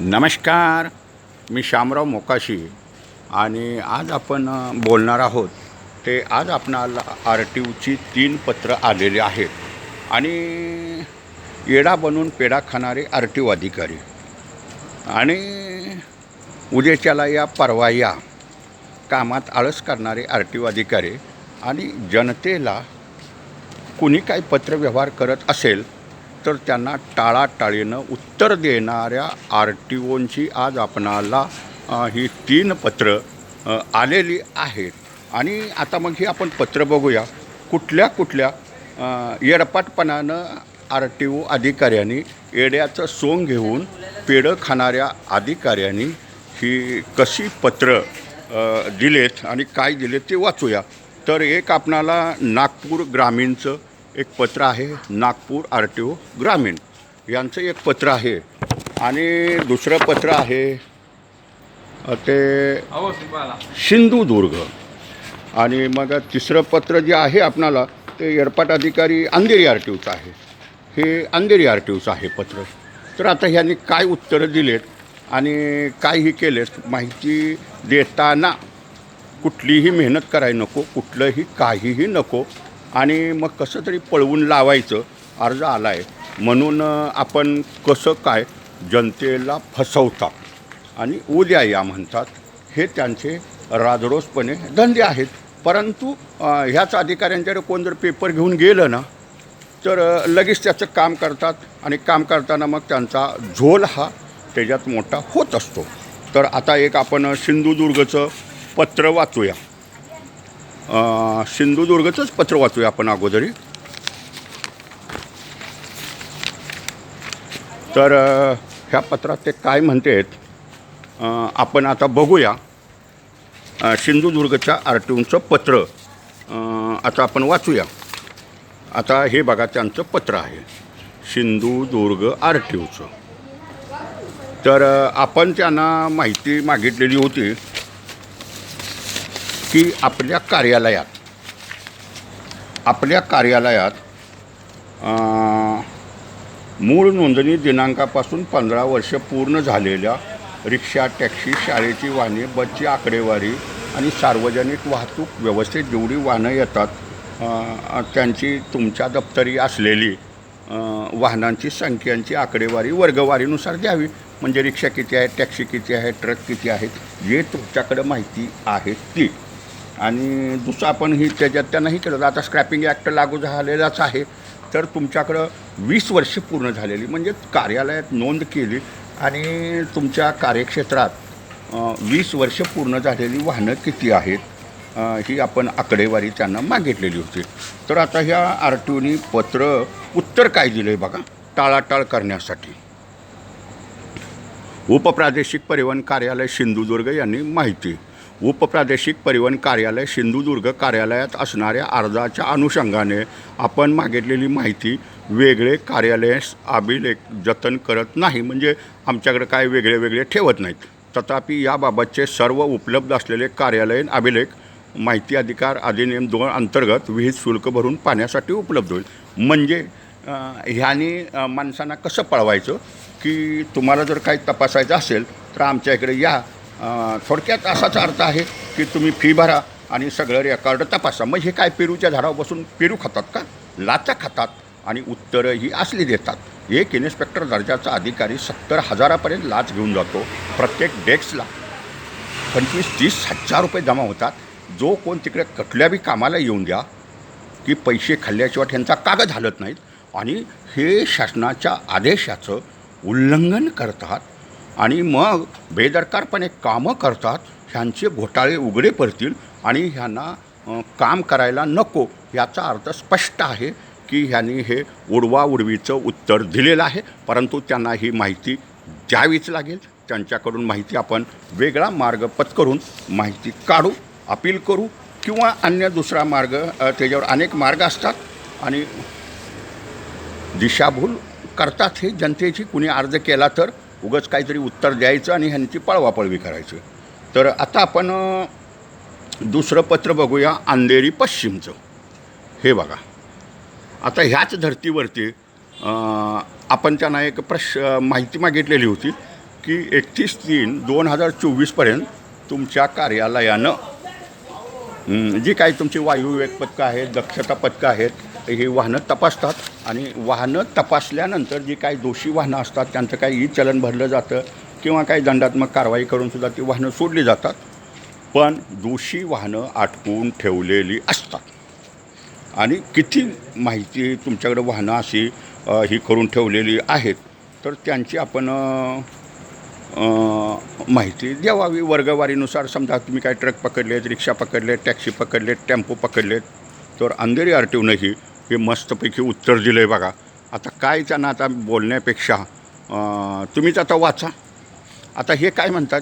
नमस्कार मी श्यामराव मोकाशी आणि आज आपण बोलणार आहोत. ते आज आपणाला आर टी ओची तीन पत्र आलेले आहेत. आणि येडा बनून पेढा खाणारे आर टी ओ अधिकारी. आणि उद्याच्याला या परवा या कामात आळस करणारे आर टी ओ अधिकारी आणि जनतेला कुणी काही पत्रव्यवहार करत असेल तर त्यांना टाळाटाळीनं उत्तर देणाऱ्या आर टी ओंची आज आपणाला ही तीन पत्र आलेली आहेत. आणि आता मग ही आपण पत्र बघूया. कुठल्या कुठल्या येडपाटपणानं आर टी ओ अधिकाऱ्यांनी येड्याचं सोंग घेऊन पेढं खाणाऱ्या अधिकाऱ्यांनी ही कशी पत्र दिलेत आणि काय दिलेत ते वाचूया. तर एक आपणाला नागपूर ग्रामीणचं एक पत्र आहे नागपूर आर टी ओ ग्रामीण. यांचं एक पत्र आहे. आणि दुसरं पत्र आहे ते सिंधुदुर्ग आणि मग तिसरं पत्र जे आहे आपणाला ते एअरपाट अधिकारी अंधेरी आर टी ओचं आहे. हे अंधेरी आर टी ओचं आहे पत्र. तर आता ह्यांनी काय उत्तरं दिलेत आणि काय ही केलेत माहिती देताना कुठलीही मेहनत करायला नको कुठलंही काहीही नको. आणि मग कसं तरी पळवून लावायचं अर्ज आला आहे म्हणून आपण कसं काय जनतेला फसवता आणि उद्या या म्हणतात हे त्यांचे राजरोसपणे धंदे आहेत. परंतु ह्याच अधिकाऱ्यांच्याकडे कोण जर पेपर घेऊन गेलं ना तर लगेच त्याचं काम करतात आणि काम करताना मग त्यांचा झोल हा त्याच्यात मोठा होत असतो. तर आता एक आपण सिंधुदुर्गचं पत्र वाचूया. सिंधुदुर्गचंच पत्र वाचूया आपण अगोदरी. तर ह्या पत्रात ते काय म्हणतात आपण आता बघूया सिंधुदुर्गच्या आर टी ओचं पत्र आता आपण वाचूया. आता हे बघा त्यांचं पत्र आहे सिंधुदुर्ग आर टी ओचं तर आपण त्यांना माहिती मागितलेली होती की आपल्या कार्यालयात आपल्या कार्यालयात मूळ नोंदणी दिनांकापासून पंधरा वर्ष पूर्ण झालेल्या रिक्षा टॅक्सी शाळेची वाहने बसची आकडेवारी आणि सार्वजनिक वाहतूक व्यवस्थेत जेवढी वाहनं येतात त्यांची तुमच्या दप्तरी असलेली वाहनांची संख्यांची आकडेवारी वर्गवारीनुसार द्यावी. म्हणजे रिक्षा किती आहे टॅक्सी किती आहे ट्रक किती आहेत जे तुमच्याकडं माहिती आहे ती. आणि दुसरं आपण ही त्याच्यात त्यांनाही केलं आता स्क्रॅपिंग ॲक्ट लागू झालेलाच आहे. तर तुमच्याकडं वीस वर्ष पूर्ण झालेली म्हणजे कार्यालयात नोंद केली आणि तुमच्या कार्यक्षेत्रात वीस वर्ष पूर्ण झालेली वाहनं किती आहेत ही आपण आकडेवारी त्यांना मागितलेली होती. तर आता ह्या आर टी ओनी पत्र उत्तर काय दिलं आहे बघा टाळाटाळ करण्यासाठी. उपप्रादेशिक परिवहन कार्यालय सिंधुदुर्ग यांनी माहिती. उपप्रादेशिक परिवहन कार्यालय सिंधुदुर्ग कार्यालयात असणाऱ्या अर्जाच्या अनुषंगाने आपण मागितलेली माहिती वेगळे कार्यालय अभिलेख जतन करत नाही म्हणजे आमच्याकडे काय वेगळे वेगळे ठेवत नाहीत. तथापि याबाबतचे सर्व उपलब्ध असलेले कार्यालयीन अभिलेख माहिती अधिकार अधिनियम दोन अंतर्गत विहित शुल्क भरून पाण्यासाठी उपलब्ध होईल. म्हणजे ह्याने माणसांना कसं पळवायचं? की तुम्हाला जर काही तपासायचं असेल तर आमच्या इकडे या थोडक्यात असाच अर्थ आहे की तुम्ही फी भरा आणि सगळं रेकॉर्ड तपासा. मग हे काय पेरूच्या झाडावर बसून पेरू खातात का? लाचा खातात आणि उत्तरं ही असली देतात. एक इन्स्पेक्टर दर्जाचा अधिकारी सत्तर हजारापर्यंत लाच घेऊन जातो. प्रत्येक डेस्कला पंचवीस तीस हजार रुपये जमा होतात. जो कोण तिकडे कुठल्या बी कामाला येऊन द्या की पैसे खाल्ल्याशिवाय त्यांचा कागद हलत नाहीत. आणि हे शासनाच्या आदेशाचं उल्लंघन करतात. आणि मग बेदरकारपणे कामं करतात ह्यांचे घोटाळे उघडे पडतील आणि ह्यांना काम करायला नको याचा अर्थ स्पष्ट आहे की ह्यांनी हे उडवा उडवीचं उत्तर दिलेलं आहे. परंतु त्यांना ही माहिती द्यावीच लागेल. त्यांच्याकडून माहिती आपण वेगळा मार्ग पत्करून माहिती काढू अपील करू किंवा अन्य दुसरा मार्ग त्याच्यावर अनेक मार्ग असतात आणि दिशाभूल करतात हे जनतेची कुणी अर्ज केला तर उगच काहीतरी उत्तर द्यायचं आणि ह्यांची पळवापळवी करायची तर आता आपण दुसरं पत्र बघूया अंधेरी पश्चिमचं. हे बघा. आता ह्याच धर्तीवरती आपण त्यांना एक प्रश माहिती मागितलेली होती की एकतीस तीन दोन हजार चोवीसपर्यंत तुमच्या कार्यालयानं जी काही तुमची वायुविवेक पथकं आहेत दक्षता पथकं आहेत ही वाहनं तपासतात आणि वाहनं तपासल्यानंतर जी काही दोषी वाहनं असतात त्यांचं काही ई चलन भरलं जातं किंवा काही दंडात्मक कारवाई करूनसुद्धा ती वाहनं सोडली जातात. पण दोषी वाहनं आटकून ठेवलेली असतात. आणि किती माहिती तुमच्याकडे वाहनं अशी ही करून ठेवलेली आहेत तर त्यांची आपण माहिती द्यावावी. वर्गवारीनुसार समजा तुम्ही काय ट्रक पकडलेत रिक्षा पकडलेत टॅक्सी पकडलेत टेम्पो पकडलेत तर अंधेरी आर टी ओनंही हे मस्तपैकी उत्तर दिलं आहे बघा. आता काय त्यांना आता बोलण्यापेक्षा तुम्हीच आता वाचा. आता हे काय म्हणतात?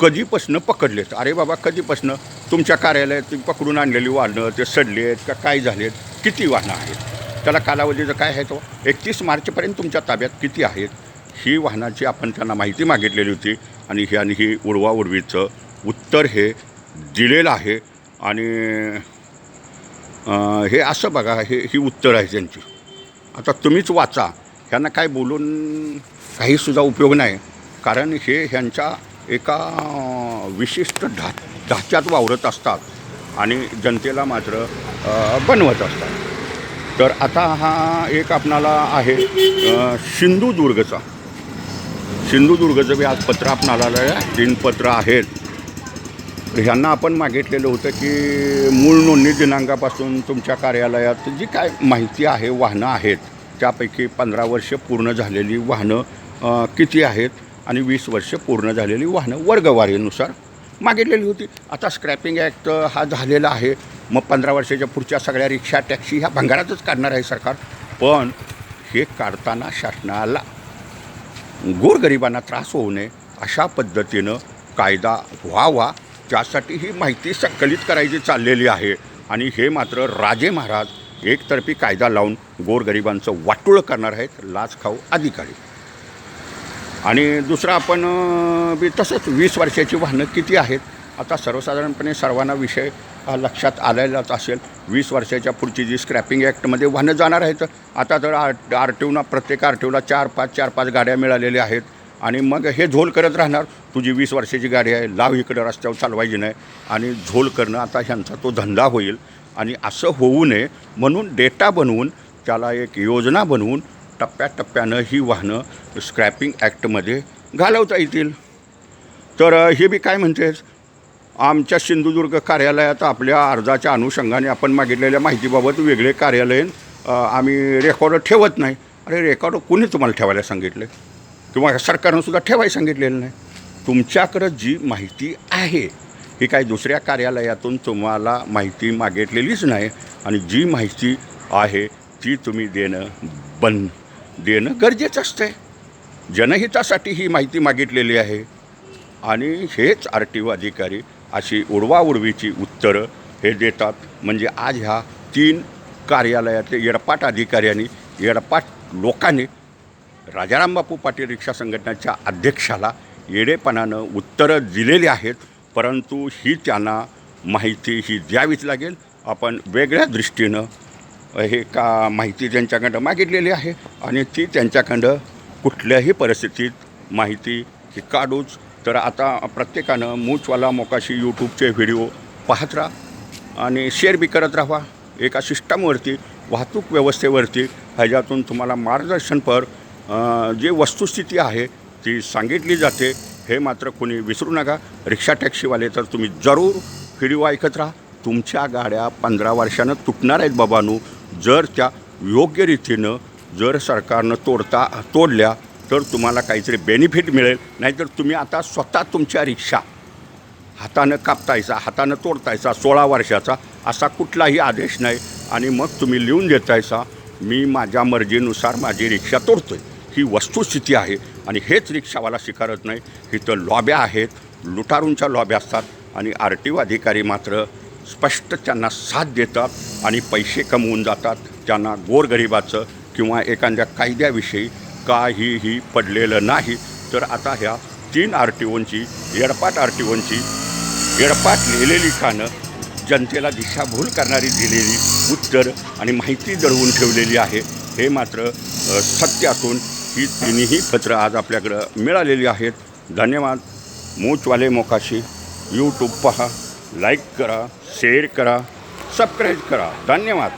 कधीपासनं पकडलेत? अरे बाबा कधीपासनं? तुमच्या कार्यालयात तुम्ही पकडून आणलेली वाहनं ते सडले आहेत का काय झालेत? किती वाहनं आहेत? त्याला कालावधीचं काय आहे तो? एकतीस मार्चपर्यंत तुमच्या ताब्यात किती आहेत? ही वाहनाची आपण त्यांना माहिती मागितलेली होती आणि ही आणि ही उडवाउडवीचं उत्तर हे दिलेलं आहे. आणि हे असं बघा हे ही उत्तर आहे त्यांची आता तुम्हीच वाचा. ह्यांना काय बोलून काहीसुद्धा उपयोग नाही. कारण हे ह्यांच्या एका विशिष्ट ढा ढाच्यात वावरत असतात आणि जनतेला मात्र बनवत असतात. तर आता हा एक आपणाला आहे सिंधुदुर्गचा. सिंधुदुर्गचं बी आज पत्र आपणाला आलं आहे तीन पत्र आहेत. ह्यांना आपण मागितलेलं होतं की मूळ नोंदणी दिनांकापासून तुमच्या कार्यालयात जी काय माहिती आहे वाहनं आहेत त्यापैकी पंधरा वर्ष पूर्ण झालेली वाहनं किती आहेत आणि वीस वर्ष पूर्ण झालेली वाहनं वर्गवारीनुसार मागितलेली होती. आता स्क्रॅपिंग ॲक्ट हा झालेला आहे. मग पंधरा वर्षाच्या पुढच्या सगळ्या रिक्षा टॅक्सी ह्या भंगारातच काढणार आहे सरकार. पण हे काढताना शासनाला गोरगरिबांना त्रास होऊ नये अशा पद्धतीनं कायदा व्हावा. त्यासाठी ही माहिती संकलित करायची चाललेली आहे. आणि हे मात्र राजे महाराज एकतर्फी कायदा लावून गोरगरिबांचं वाटोळं करणार आहेत लाच खाऊ अधिकारी. आणि दुसरं आपण बी तसंच वीस वर्षाची वाहनं किती आहेत? आता सर्वसाधारणपणे सर्वांना विषय लक्षात आलेलाच असेल. वीस वर्षाच्या पुढची जी स्क्रॅपिंग ॲक्टमध्ये वाहनं जाणार आहेत आता तर आर आर टी ओना प्रत्येक आर टी ओला चार पाच चार पाच गाड्या मिळालेल्या आहेत. आणि मग हे झोल करत राहणार. तुझी वीस वर्षाची गाडी आहे लाव इकडं रस्त्यावर चालवायची नाही. आणि झोल करणं आता ह्यांचा तो धंदा होईल. आणि असं होऊ नये म्हणून डेटा बनवून त्याला एक योजना बनवून टप्प्याटप्प्यानं ही वाहनं स्क्रॅपिंग ॲक्टमध्ये घालवता येतील. तर हे बी काय म्हणतेस? आमच्या सिंधुदुर्ग कार्यालयात आपल्या अर्जाच्या अनुषंगाने आपण मागितलेल्या माहितीबाबत वेगळे कार्यालयीन आम्ही रेकॉर्ड ठेवत नाही. अरे रेकॉर्ड कुणी तुम्हाला ठेवायला सांगितले? किंवा सरकारनं सुद्धा ठेवायला सांगितलेलं नाही. तुमच्याकडं जी माहिती आहे ही काही दुसऱ्या कार्यालयातून तुम्हाला माहिती मागितलेलीच नाही आणि जी माहिती आहे ती तुम्ही देणं बंद देणं गरजेचं असतं जनहितासाठी ही माहिती मागितलेली आहे. आणि हेच आर टी ओ अधिकारी अशी उडवाउडवीची उत्तरं हे देतात. म्हणजे आज ह्या तीन कार्यालयातले येडपाट अधिकाऱ्यांनी येडपाट लोकांनी राजाराम बापू पाटील रिक्षा संघटनेच्या अध्यक्षाला येडेपणानं उत्तरं दिलेली आहेत परंतु ही त्यांना माहिती ही द्यावीच लागेल. आपण वेगळ्या दृष्टीनं हे का माहिती त्यांच्याकडं मागितलेली आहे आणि ती त्यांच्याकडं कुठल्याही परिस्थितीत माहिती ही काढूच. तर आता प्रत्येकानं मूचवाला मोकाशी यूट्यूबचे व्हिडिओ पाहत राहा आणि शेअर बी करत राहा. एका सिस्टमवरती वाहतूक व्यवस्थेवरती ह्याच्यातून तुम्हाला मार्गदर्शनपर जे वस्तुस्थिती आहे ती सांगितली जाते हे मात्र कोणी विसरू नका. रिक्षा टॅक्सीवाले तर तुम्ही जरूर व्हिडिओ ऐकत राहा. तुमच्या गाड्या पंधरा वर्षानं तुटणार आहेत बाबांनो. जर त्या योग्य रीतीनं जर सरकारनं तोडता तोडल्या तर तुम्हाला काहीतरी बेनिफिट मिळेल. नाहीतर तुम्ही आता स्वतः तुमच्या रिक्षा हातानं कापतायचा हातानं तोडतायचा सोळा वर्षाचा असा कुठलाही आदेश नाही. आणि मग तुम्ही लिहून देतायचा मी माझ्या मर्जीनुसार माझी रिक्षा तोडतोय. ही वस्तुस्थिती आहे आणि हेच रिक्षावाला स्वीकारत नाही. इथं लॉब्या आहेत लुटारूंच्या लॉब्या असतात आणि आर टी ओ अधिकारी मात्र स्पष्ट त्यांना साथ देतात आणि पैसे कमवून जातात. त्यांना गोरगरिबाचं किंवा एखाद्या कायद्याविषयी काहीही पडलेलं नाही. तर आता ह्या तीन आर टी ओंची येडपाट आर टी ओंची येडपाट लिहिलेली कानं जनतेला दिशाभूल करणारी दिलेली उत्तर आणि माहिती दडवून ठेवलेली आहे. हे मात्र सत्य सत्यातून ही तिन्ही पत्रं आज आपल्याकडं मिळालेली आहेत. धन्यवाद. मूचवाले मोकाशी. यूट्यूब पहा. लाईक करा. शेअर करा. सबस्क्राईब करा. धन्यवाद.